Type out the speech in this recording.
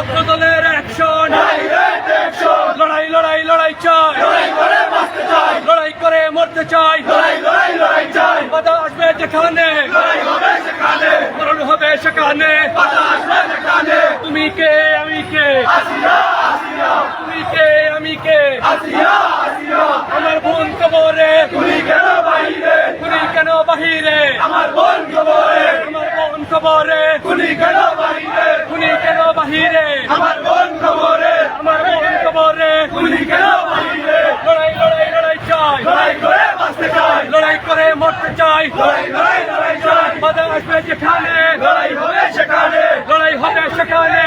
ছাত্র দলের অ্যাকশন লড়াই লড়াই লড়াই চাই। লড়াই করে মরতে চাই। বাধা আসবে যেখানে। মরণ হবে সেখানে। তুমি কে আমি কে? তুমি কে আমি কে? আমার বোন কবরে। তুমি কেন বাহিরে? তুমি কেন বাহিরে? আমার বোন কবরে। আমার বোন কবরে। তুমি কেন খুনি কেন পালিয়ে? লড়াই লড়াই লড়াই চাই। লড়াই করে বাঁচতে চাই। লড়াই করে মরতে চাই। লড়াই লড়াই লড়াই চাই। বাধা আসবে যেখানে লড়াই হবে সেখানে। লড়াই হবে সেখানে।